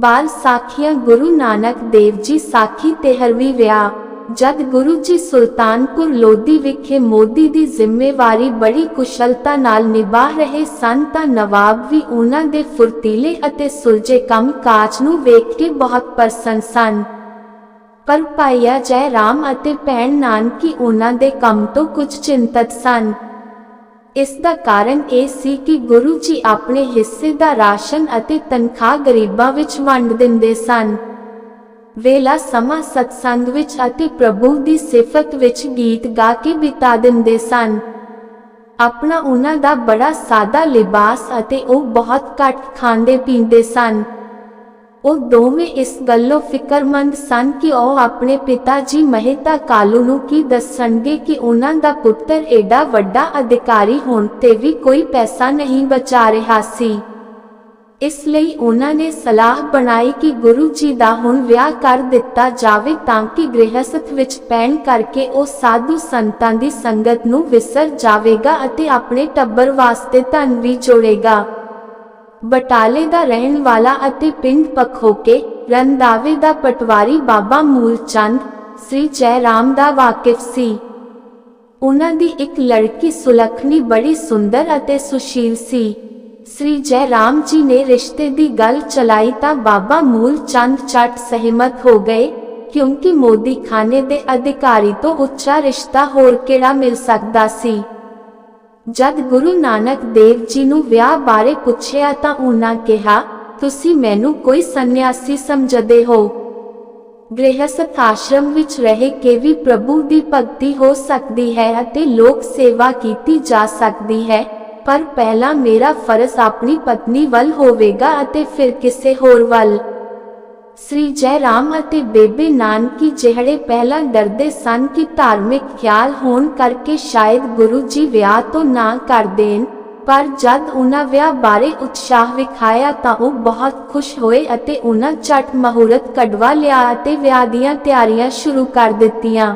ਬਾਲ ਸਾਖੀਆਂ ਗੁਰੂ ਨਾਨਕ ਦੇਵ ਜੀ ਸਾਖੀ 13ਵੀਂ ਵਿਆਹ ਜਦ ਗੁਰੂ ਜੀ ਸੁਲਤਾਨਪੁਰ ਲੋਧੀ ਵਿਖੇ ਮੋਦੀ ਦੀ ਜ਼ਿੰਮੇਵਾਰੀ ਬੜੀ ਕੁਸ਼ਲਤਾ ਨਾਲ ਨਿਭਾ ਰਹੇ ਸਨ ਤਾਂ ਨਵਾਬ ਵੀ ਉਹਨਾਂ ਦੇ ਫੁਰਤੀਲੇ ਅਤੇ ਸੁਲਝੇ ਕੰਮ ਕਾਜ ਨੂੰ ਵੇਖ ਕੇ ਬਹੁਤ ਪ੍ਰਸੰਨ ਸਨ। ਪਰ ਪਾਇਆ ਜੈ ਰਾਮ ਅਤੇ ਭੈਣ ਨਾਨਕੀ ਉਹਨਾਂ ਦੇ ਕੰਮ ਤੋਂ ਕੁਝ ਚਿੰਤਤ ਸਨ। ਇਸ ਦਾ ਕਾਰਨ ਇਹ ਸੀ ਕਿ ਗੁਰੂ ਜੀ ਆਪਣੇ ਹਿੱਸੇ ਦਾ ਰਾਸ਼ਨ ਅਤੇ ਤਨਖਾਹ ਗਰੀਬਾਂ ਵਿੱਚ ਵੰਡ ਦਿੰਦੇ ਸਨ। ਵੇਲਾ ਸਮਾਂ ਸਤਸੰਗ ਵਿੱਚ ਅਤੇ ਪ੍ਰਭੂ ਦੀ ਸਿਫਤ ਵਿੱਚ ਗੀਤ ਗਾ ਕੇ ਬਿਤਾ ਦਿੰਦੇ ਸਨ। ਆਪਣਾ ਉਹਨਾਂ ਦਾ ਬੜਾ ਸਾਦਾ ਲਿਬਾਸ ਅਤੇ ਉਹ ਬਹੁਤ ਘੱਟ ਖਾਂਦੇ ਪੀਂਦੇ ਸਨ। ਉਹ ਦੋਵੇਂ ਇਸ ਗੱਲੋਂ ਫਿਕਰਮੰਦ ਸਨ ਕਿ ਉਹ ਆਪਣੇ ਪਿਤਾ ਜੀ ਮਹਿਤਾ ਕਾਲੂ ਨੂੰ ਕੀ ਦੱਸਣਗੇ ਕਿ ਉਹਨਾਂ ਦਾ ਪੁੱਤਰ ਏਡਾ ਵੱਡਾ ਅਧਿਕਾਰੀ ਹੋਣ ਤੇ ਵੀ ਕੋਈ ਪੈਸਾ ਨਹੀਂ ਬਚਾ ਰਿਹਾ ਸੀ। ਇਸ ਲਈ ਉਹਨਾਂ ਨੇ ਸਲਾਹ ਬਣਾਈ ਕਿ ਗੁਰੂ ਜੀ ਦਾ ਹੁਣ ਵਿਆਹ ਕਰ ਦਿੱਤਾ ਜਾਵੇ ਤਾਂ ਕਿ ਗ੍ਰਹਿਸਥ ਵਿੱਚ ਪੈਣ ਕਰਕੇ ਉਹ ਸਾਧੂ ਸੰਤਾਂ ਦੀ ਸੰਗਤ ਨੂੰ ਵਿਸਰ ਜਾਵੇਗਾ ਅਤੇ ਆਪਣੇ ਟੱਬਰ ਵਾਸਤੇ ਧਨ ਵੀ ਜੋੜੇਗਾ। ਬਟਾਲੇ ਦਾ ਰਹਿਣ ਵਾਲਾ ਅਤੇ ਪਿੰਡ ਪਖੋਕੇ ਰੰਦਾਵੇ ਦਾ ਪਟਵਾਰੀ ਬਾਬਾ ਮੂਲਚੰਦ, ਸ੍ਰੀ ਜੈ ਰਾਮ ਦਾ ਵਾਕਿਫ ਸੀ। ਉਹਨਾਂ ਦੀ ਇੱਕ ਲੜਕੀ ਸੁਲੱਖਣੀ ਬੜੀ ਸੁੰਦਰ ਅਤੇ ਸੁਸ਼ੀਲ ਸੀ। ਸ੍ਰੀ ਜੈ ਰਾਮ ਜੀ ਨੇ ਰਿਸ਼ਤੇ ਦੀ ਗੱਲ ਚਲਾਈ ਤਾਂ ਬਾਬਾ ਮੂਲ ਚੰਦ ਚੱਟ ਸਹਿਮਤ ਹੋ ਗਏ, ਕਿਉਂਕਿ ਮੋਦੀ ਖਾਨੇ ਦੇ ਅਧਿਕਾਰੀ ਤੋਂ ਉੱਚਾ ਰਿਸ਼ਤਾ ਹੋਰ ਕਿਹੜਾ ਮਿਲ ਸਕਦਾ ਸੀ? ਜਦ ਗੁਰੂ ਨਾਨਕ ਦੇਵ ਜੀ ਨੂੰ ਵਿਆਹ ਬਾਰੇ ਪੁੱਛਿਆ ਤਾਂ ਉਹਨਾਂ ਕਿਹਾ, ਤੁਸੀਂ ਮੈਨੂੰ ਕੋਈ ਸੰਨਿਆਸੀ ਸਮਝਦੇ ਹੋ? ਗ੍ਰਹਿਸਥ ਆਸ਼ਰਮ ਵਿੱਚ ਰਹਿ ਕੇ ਵੀ ਪ੍ਰਭੂ ਦੀ ਭਗਤੀ ਹੋ ਸਕਦੀ ਹੈ ਅਤੇ ਲੋਕ ਸੇਵਾ ਕੀਤੀ ਜਾ ਸਕਦੀ ਹੈ, ਪਰ ਪਹਿਲਾਂ ਮੇਰਾ ਫਰਜ਼ ਆਪਣੀ ਪਤਨੀ ਵੱਲ ਹੋਵੇਗਾ ਅਤੇ ਫਿਰ ਕਿਸੇ ਹੋਰ ਵੱਲ। ਸ੍ਰੀ ਜੈ ਰਾਮ ਅਤੇ ਬੇਬੇ ਨਾਨਕੀ ਜਿਹੜੇ ਪਹਿਲਾਂ ਡਰਦੇ ਸਨ ਕਿ ਧਾਰਮਿਕ ਖਿਆਲ ਹੋਣ ਕਰਕੇ ਸ਼ਾਇਦ ਗੁਰੂ ਜੀ ਵਿਆਹ ਤੋਂ ਨਾ ਕਰ ਦੇਣ, ਪਰ ਜਦ ਉਹਨਾਂ ਵਿਆਹ ਬਾਰੇ ਉਤਸ਼ਾਹ ਵਿਖਾਇਆ ਤਾਂ ਉਹ ਬਹੁਤ ਖੁਸ਼ ਹੋਏ ਅਤੇ ਉਹਨਾਂ ਝਟ ਮਹੂਰਤ ਕਢਵਾ ਲਿਆ ਅਤੇ ਵਿਆਹ ਦੀਆਂ ਤਿਆਰੀਆਂ ਸ਼ੁਰੂ ਕਰ ਦਿੱਤੀਆਂ।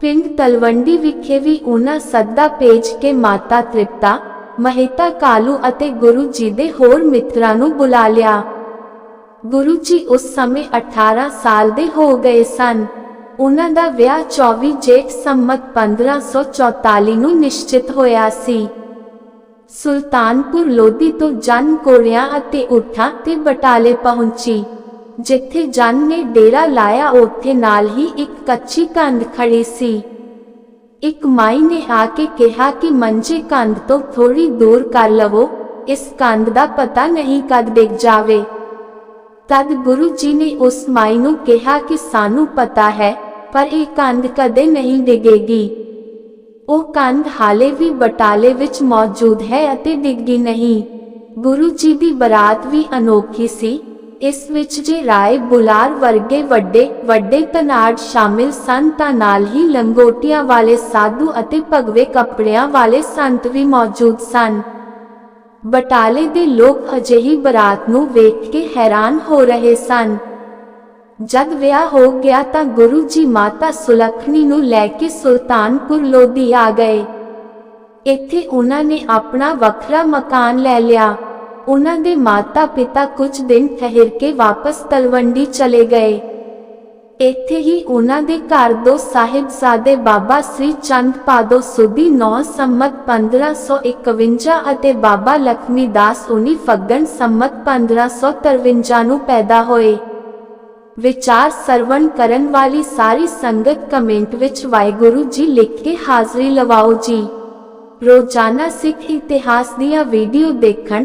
ਪਿੰਡ ਤਲਵੰਡੀ ਵਿਖੇ ਵੀ ਉਹਨਾਂ ਸੱਦਾ ਭੇਜ ਕੇ ਮਾਤਾ ਤ੍ਰਿਪਤਾ, ਮਹਿਤਾ ਕਾਲੂ ਅਤੇ ਗੁਰੂ ਜੀ ਦੇ ਹੋਰ ਮਿੱਤਰਾਂ ਨੂੰ ਬੁਲਾ ਲਿਆ। ਗੁਰੂ ਜੀ ਉਸ ਸਮੇਂ 18 ਸਾਲ ਦੇ ਹੋ ਗਏ ਸਨ। ਉਹਨਾਂ ਦਾ ਵਿਆਹ 24 ਜੇਠ ਸੰਮਤ 1544 ਨੂੰ ਨਿਸ਼ਚਿਤ ਹੋਇਆ ਸੀ। ਸੁਲਤਾਨਪੁਰ ਲੋਧੀ ਤੋਂ ਜਨ ਕੋਰਿਆ ਅਤੇ ਉਠਾ ਤੇ ਬਟਾਲੇ ਪਹੁੰਚੀ। ਜਿੱਥੇ ਜਨ ਨੇ ਡੇਰਾ ਲਾਇਆ, ਉੱਥੇ ਨਾਲ ਹੀ ਇੱਕ ਕੱਚੀ ਕੰਧ ਖੜੀ ਸੀ। ਇੱਕ ਮਾਈ ਨੇ ਆ ਕੇ ਕਿਹਾ ਕਿ ਮੰਜੇ ਕੰਧ ਤੋਂ ਥੋੜੀ ਦੂਰ ਕਰ ਲਵੋ, ਇਸ ਕੰਧ ਦਾ ਪਤਾ ਨਹੀਂ ਕਦ ਡਿੱਗ ਜਾਵੇ। ਤਦ ਗੁਰੂ ਜੀ ਨੇ ਉਸ ਮਾਈ ਨੂੰ ਕਿਹਾ ਕਿ ਸਾਨੂੰ ਪਤਾ ਹੈ, ਪਰ ਇਹ ਕੰਧ ਕਦੇ ਨਹੀਂ ਡਿੱਗੇਗੀ। ਉਹ ਕੰਧ ਹਾਲੇ ਵੀ ਬਟਾਲੇ ਵਿੱਚ ਮੌਜੂਦ ਹੈ ਅਤੇ ਡਿੱਗੀ ਨਹੀਂ। ਗੁਰੂ ਜੀ ਦੀ ਬਰਾਤ ਵੀ ਅਨੋਖੀ ਸੀ। ਇਸ ਵਿੱਚ ਜੇ ਰਾਏ ਬੁਲਾਰ ਵਰਗੇ ਵੱਡੇ ਵੱਡੇ ਤਨਾੜ ਸ਼ਾਮਿਲ ਸਨ ਤਾਂ ਨਾਲ ਹੀ ਲੰਗੋਟੀਆਂ ਵਾਲੇ ਸਾਧੂ ਅਤੇ ਭਗਵੇ ਕੱਪੜਿਆਂ ਵਾਲੇ ਸੰਤ ਵੀ ਮੌਜੂਦ ਸਨ। ਬਟਾਲੇ ਦੇ ਲੋਕ ਅਜਿਹੀ ਬਰਾਤ ਨੂੰ ਵੇਖ ਕੇ ਹੈਰਾਨ ਹੋ ਰਹੇ ਸਨ। ਜਦ ਵਿਆਹ ਹੋ ਗਿਆ ਤਾਂ ਗੁਰੂ ਜੀ ਮਾਤਾ ਸੁਲੱਖਣੀ ਨੂੰ ਲੈ ਕੇ ਸੁਲਤਾਨਪੁਰ ਲੋਧੀ ਆ ਗਏ। ਇੱਥੇ ਉਹਨਾਂ ਨੇ ਆਪਣਾ ਵੱਖਰਾ ਮਕਾਨ ਲੈ ਲਿਆ। ਉਹਨਾਂ ਦੇ ਮਾਤਾ ਪਿਤਾ ਕੁਝ ਦਿਨ ਠਹਿਰ ਕੇ ਵਾਪਸ ਤਲਵੰਡੀ ਚਲੇ ਗਏ। ਇੱਥੇ ਹੀ ਉਹਨਾਂ ਦੇ ਘਰ ਦੋ ਸਾਹਿਬਜ਼ਾਦੇ ਬਾਬਾ ਸ੍ਰੀ ਚੰਦ ਪਾਦੋ ਸੁਦੀ 9 ਸੰਮਤ 1551 ਅਤੇ ਬਾਬਾ ਲਖਮੀ ਦਾਸ ਉਨੀ ਫੱਗਣ ਸੰਮਤ 1553 ਨੂੰ ਪੈਦਾ ਹੋਏ। ਵਿਚਾਰ ਸਰਵਣ ਕਰਨ ਵਾਲੀ ਸਾਰੀ ਸੰਗਤ ਕਮੈਂਟ ਵਿੱਚ ਵਾਹਿਗੁਰੂ ਜੀ ਲਿਖ ਕੇ ਹਾਜ਼ਰੀ ਲਵਾਓ ਜੀ। ਰੋਜ਼ਾਨਾ ਸਿੱਖ ਇਤਿਹਾਸ ਦੀਆਂ ਵੀਡੀਓ ਦੇਖਣ